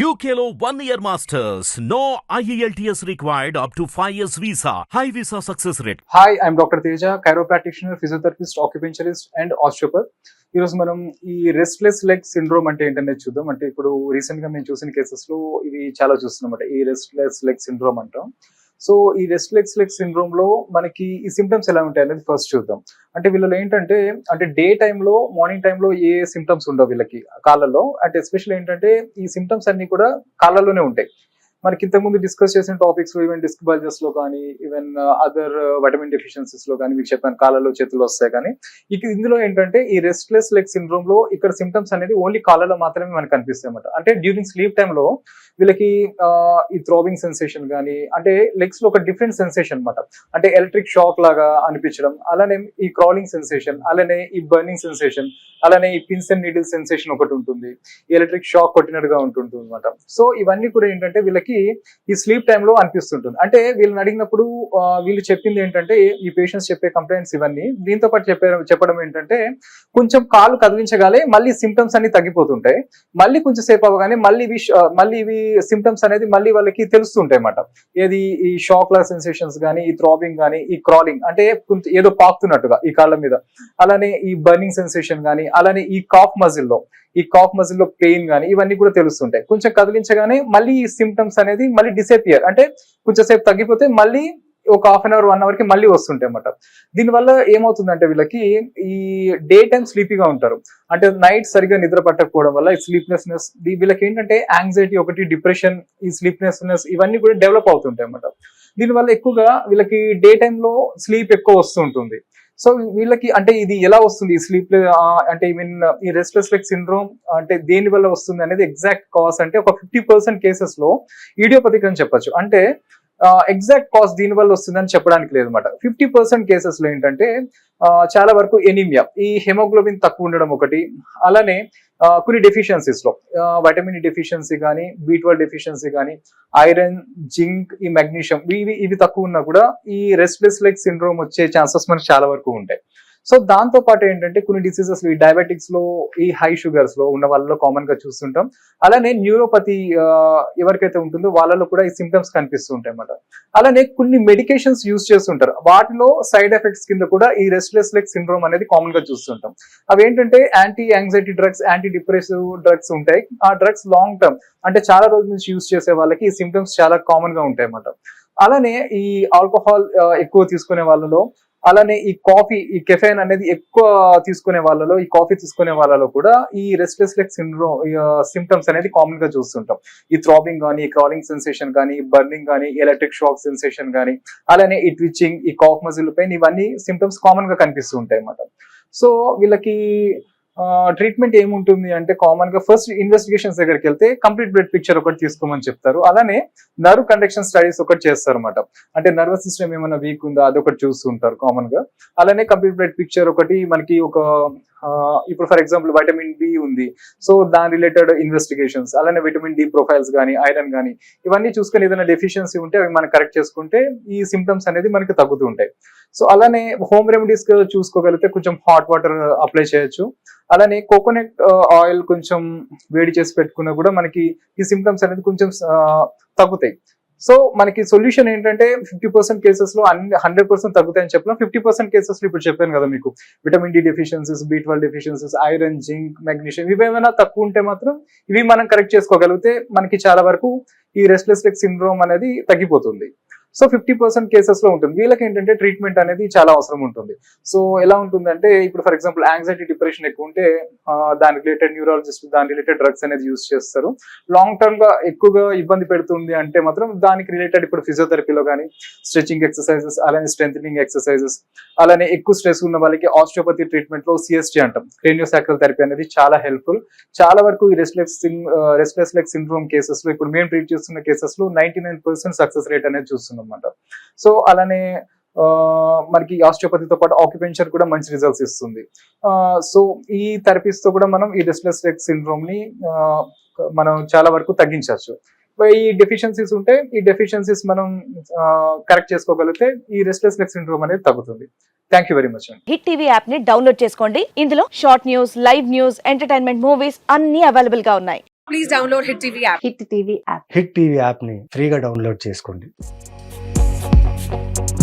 యూకేలో one year masters no IELTS required up to five years visa high visa success rate hi I'm doctor Teja chiropractitioner physiotherapist occupationalist and osteopath ఈరోజు మనం ఈ restless leg syndrome అంటే ఏంటనే చూద్దాం. అంటే ఇప్పుడు రీసెంట్గా మేము చూసిన కేసెస్లో ఇవి చాలా చూస్తున్నాం అంటే ఈ రెస్ట్లెస్ లెగ్ సిండ్రోమ్ అంటాం. సో ఈ రెస్ట్లెక్స్ లెగ్ సిండ్రోమ్లో మనకి ఈ సిమ్టమ్స్ ఎలా ఉంటాయి అనేది ఫస్ట్ చూద్దాం. అంటే వీళ్ళలో ఏంటంటే అంటే డే టైంలో మార్నింగ్ టైంలో ఏ సిమ్టమ్స్ ఉండవు వీళ్ళకి కాళ్ళలో. అంటే ఎస్పెషల్ ఏంటంటే ఈ సిమ్టమ్స్ అన్ని కూడా కాళ్ళలోనే ఉంటాయి. మనకి ఇంతకుముందు డిస్కస్ చేసిన టాపిక్స్ ఈవెన్ డిస్క్ బల్జెస్లో కానీ ఈవెన్ అదర్ వైటమిన్ డెఫిషియన్సీస్లో కానీ మీకు చెప్పాను కాళ్ళలో చేతులు వస్తాయి కానీ ఇక ఇందులో ఏంటంటే ఈ రెస్ట్లెస్ లెగ్ సిండ్రోమ్లో ఇక్కడ సిమ్టమ్స్ అనేది ఓన్లీ కాళ్ళలో మాత్రమే మనకు కనిపిస్తాయి అన్నమాట. అంటే డ్యూరింగ్ స్లీప్ టైంలో వీళ్ళకి ఈ థ్రోబింగ్ సెన్సేషన్ కానీ అంటే లెగ్స్లో ఒక డిఫరెంట్ సెన్సేషన్ అనమాట అంటే ఎలక్ట్రిక్ షాక్ లాగా అనిపించడం అలానే ఈ క్రాలింగ్ సెన్సేషన్ అలానే ఈ బర్నింగ్ సెన్సేషన్ అలానే ఈ పిన్స్ అండ్ నీడిల్ సెన్సేషన్ ఒకటి ఉంటుంది. ఎలక్ట్రిక్ షాక్ కొట్టినట్టుగా ఉంటుంటుంది అనమాట సో ఇవన్నీ కూడా ఏంటంటే వీళ్ళకి ఈ స్లీప్ టైంలో అనిపిస్తుంటుంది. అంటే వీళ్ళని అడిగినప్పుడు వీళ్ళు చెప్పింది ఏంటంటే ఈ పేషెంట్స్ చెప్పే కంప్లైంట్స్ ఇవన్నీ దీంతో పాటు చెప్పే చెప్పడం ఏంటంటే కొంచెం కాలు కదిలించగానే మళ్ళీ సిమ్టమ్స్ అన్ని తగ్గిపోతుంటాయి. మళ్ళీ కొంచెం సేపు అవ్వగానే మళ్ళీ ఇవి మళ్ళీ ఇవి సిమ్టమ్స్ అనేది మళ్ళీ వాళ్ళకి తెలుస్తుంటాయి అన్నమాట. ఏది ఈ షాక్ సెన్సేషన్స్ కానీ ఈ థ్రాబింగ్ కానీ ఈ క్రాలింగ్ అంటే కొంచెం ఏదో పాకుతున్నట్టుగా ఈ కాళ్ళ మీద. అలానే ఈ బర్నింగ్ సెన్సేషన్ కానీ అలానే ఈ కాఫ్ మజిల్లో ఈ కాఫ్ మజిల్లో పెయిన్ కానీ ఇవన్నీ కూడా తెలుస్తుంటాయి. కొంచెం కదిలించగానే మళ్ళీ ఈ సిమ్టమ్స్ అనేది మళ్ళీ డిసేపియర్ అంటే కొంచెం సేపు తగ్గిపోతే మళ్ళీ ఒక హాఫ్ అన్ అవర్ వన్ అవర్కి మళ్ళీ వస్తుంటాయి అన్నమాట దీనివల్ల ఏమవుతుందంటే వీళ్ళకి ఈ డే టైం స్లీపీగా ఉంటారు. అంటే నైట్ సరిగా నిద్ర పట్టకపోవడం వల్ల ఈ స్లీప్లెస్నెస్ వీళ్ళకి ఏంటంటే యాంగ్జైటీ ఒకటి డిప్రెషన్ ఈ స్లీప్లెస్నెస్ ఇవన్నీ కూడా డెవలప్ అవుతుంటాయి అన్నమాట దీనివల్ల ఎక్కువగా వీళ్ళకి డే టైంలో స్లీప్ ఎక్కువ వస్తుంటుంది. సో వీళ్ళకి అంటే ఇది ఎలా వస్తుంది? ఈ స్లీప్ అంటే ఐ మీన్ ఈ రెస్ట్లెస్ లెగ్ సిండ్రోమ్ అంటే దేని వల్ల వస్తుంది అనేది ఎగ్జాక్ట్ కాజ్ అంటే ఒక ఫిఫ్టీ పర్సెంట్ కేసెస్లో ఇడియోపతిక్ అని చెప్పొచ్చు. అంటే ఎగ్జాక్ట్ కాస్ట్ దీని వల్ల వస్తుందని చెప్పడానికి లేదు అనమాట ఫిఫ్టీ పర్సెంట్ కేసెస్లో ఏంటంటే చాలా వరకు ఎనీమియా ఈ హెమోగ్లోబిన్ తక్కువ ఉండడం ఒకటి. అలానే కొన్ని డెఫిషియన్సీస్లో వైటమిన్ డెఫిషియన్సీ కానీ బీ ట్వెల్వ్ డెఫిషియన్సీ కానీ ఐరన్ జింక్ ఈ మెగ్నీషియం ఇవి ఇవి తక్కువ ఉన్నా కూడా ఈ రెస్ట్లెస్ లెగ్ సిండ్రోమ్ వచ్చే ఛాన్సెస్ మనకు చాలా వరకు ఉంటాయి. సో దాంతో పాటు ఏంటంటే కొన్ని డిసీజెస్ ఈ డయాబెటిక్స్లో ఈ హై షుగర్స్లో ఉన్న వాళ్ళలో కామన్గా చూస్తుంటాం. అలానే న్యూరోపతి ఎవరికైతే ఉంటుందో వాళ్ళలో కూడా ఈ సిమ్టమ్స్ కనిపిస్తూ ఉంటాయి అన్నమాట. అలానే కొన్ని మెడికేషన్స్ యూజ్ చేస్తుంటారు. వాటిలో సైడ్ ఎఫెక్ట్స్ కింద కూడా ఈ రెస్ట్లెస్ లెగ్ సిండ్రోమ్ అనేది కామన్గా చూస్తుంటాం. అవి ఏంటంటే anti anxiety drugs anti depressive drugs ఉంటాయి. ఆ డ్రగ్స్ లాంగ్ టర్మ్ అంటే చాలా రోజుల నుంచి యూస్ చేసే వాళ్ళకి ఈ సిమ్టమ్స్ చాలా కామన్గా ఉంటాయి అన్నమాట. అలానే ఈ ఆల్కహాల్ ఎక్కువ తీసుకునే వాళ్ళలో అలానే ఈ కాఫీ ఈ కెఫైన్ అనేది ఎక్కువ తీసుకునే వాళ్ళలో ఈ కాఫీ తీసుకునే వాళ్ళలో కూడా ఈ రెస్ట్లెస్ లెగ్ సిండ్రోమ్ సిమ్టమ్స్ అనేది కామన్గా చూస్తుంటాం. ఈ థ్రాబింగ్ కానీ క్రాలింగ్ సెన్సేషన్ కానీ బర్నింగ్ కానీ ఎలక్ట్రిక్ షాక్ సెన్సేషన్ కానీ అలానే ఈ ట్విచ్చింగ్ ఈ కాఫ్ మజిల్ పెయిన్ ఇవన్నీ సిమ్టమ్స్ కామన్గా కనిపిస్తూ ఉంటాయి అన్నమాట. సో వీళ్ళకి ట్రీట్మెంట్ ఏముంటుంది అంటే కామన్గా ఫస్ట్ ఇన్వెస్టిగేషన్స్ దగ్గరికి వెళ్తే కంప్లీట్ బ్లడ్ పిక్చర్ ఒకటి తీసుకోమని చెప్తారు. అలానే నర్వ్ కండక్షన్ స్టడీస్ ఒకటి చేస్తారు అనమాట అంటే నర్వస్ సిస్టమ్ ఏమైనా వీక్ ఉందా అది ఒకటి చూస్తుంటారు కామన్గా. అలానే కంప్లీట్ బ్లడ్ పిక్చర్ ఒకటి మనకి ఒక ఇప్పుడు ఫర్ ఎగ్జాంపుల్ వైటమిన్ బి ఉంది. సో దాని రిలేటెడ్ ఇన్వెస్టిగేషన్స్ అలానే విటమిన్ డి ప్రొఫైల్స్ కానీ ఐరన్ కానీ ఇవన్నీ చూసుకొని ఏదైనా డెఫిషియన్సీ ఉంటే అవి మనం కరెక్ట్ చేసుకుంటే ఈ సిమ్టమ్స్ అనేది మనకి తగ్గుతూ ఉంటాయి. సో అలానే హోమ్ రెమెడీస్ చూసుకోగలిగితే కొంచెం హాట్ వాటర్ అప్లై చేయొచ్చు. అలానే కోకోనట్ ఆయిల్ కొంచెం వేడి చేసి పెట్టుకున్నా కూడా మనకి ఈ సిమ్టమ్స్ అనేది కొంచెం తగ్గుతాయి. సో మనకి సొల్యూషన్ ఏంటంటే ఫిఫ్టీ పర్సెంట్ కేసెస్లో అన్ని హండ్రెడ్ పర్సెంట్ తగ్గుతాయని చెప్పిన ఫిఫ్టీ పర్సెంట్ కేసెస్లో ఇప్పుడు చెప్పాను కదా మీకు. Vitamin D deficiencies B twelve deficiencies iron zinc magnesium ఇవి ఏమైనా తక్కువ ఉంటే మాత్రం ఇవి మనం కరెక్ట్ చేసుకోగలిగితే మనకి చాలా వరకు ఈ రెస్ట్లెస్ లెగ్ సిండ్రోమ్ అనేది తగ్గిపోతుంది. సో ఫిఫ్టీ పర్సెంట్ కేసెస్లో ఉంటుంది. వీళ్ళకి ఏంటంటే ట్రీట్మెంట్ అనేది చాలా అవసరం ఉంటుంది. సో ఎలా ఉంటుందంటే ఇప్పుడు ఫర్ ఎగ్జాంపుల్ యాంగ్జైటీ డిప్రెషన్ ఎక్కువ ఉంటే దాని రిలేటెడ్ న్యూరాలజిస్ట్ దాని రిలేటెడ్ డ్రగ్స్ అనేది యూస్ చేస్తారు. లాంగ్ టర్మ్గా ఎక్కువగా ఇబ్బంది పెడుతుంది అంటే మాత్రం దానికి రిలేటెడ్ ఇప్పుడు ఫిజియోథెరపీలో కానీ స్ట్రెచింగ్ ఎక్సర్సైజెస్ అలానే స్ట్రెంగ్ ఎక్సర్సైజెస్ అలానే ఎక్కువ స్ట్రెస్ ఉన్న వాళ్ళకి ఆస్ట్రోపతి ట్రీట్మెంట్లో సిఎస్టీ అంటాం. క్రేనియోసాక్రల్ థెరపీ అనేది చాలా హెల్ప్ఫుల్. చాలా వరకు ఈ రెస్ట్లెస్ రెస్ట్లెస్ లెగ్ సిండ్రోమ్ కేసెస్లో ఇప్పుడు మేము ట్రీట్ చేస్తున్న కేసెస్లో ninety nine percent success rate అనేది చూస్తున్నాం. అన్నమాట సో అలానే మనకి ఆస్ట్రోపతితో పాటు ఆక్యుపెన్చర్ కూడా మంచి రిజల్ట్స్ ఇస్తుంది. సో ఈ థెరపీస్తో కూడా మనం ఈ రెస్ట్లెస్ లెగ్ సిండ్రోమ్ని ఆ, మనం చాలా వరకు తగ్గించవచ్చు. ఈ డెఫిషియన్సీస్ ఉంటే ఈ డెఫిషియన్సీస్ మనం కరెక్ట్ చేసుకోగలిగితే ఈ రెస్ట్లెస్ లెగ్ సిండ్రోమ్ అనేది తగ్గుతుంది. థ్యాంక్ యూ వెరీ మచ్ అండి హిట్ టీవీ యాప్ని డౌన్లోడ్ చేసుకోండి. ఇందులో short news live news entertainment movies అన్ని అవైలబుల్గా ఉన్నాయి. Please download Hit TV app. Hit TV app Hit TV యాప్ని ఫ్రీగా డౌన్లోడ్ చేసుకోండి. Música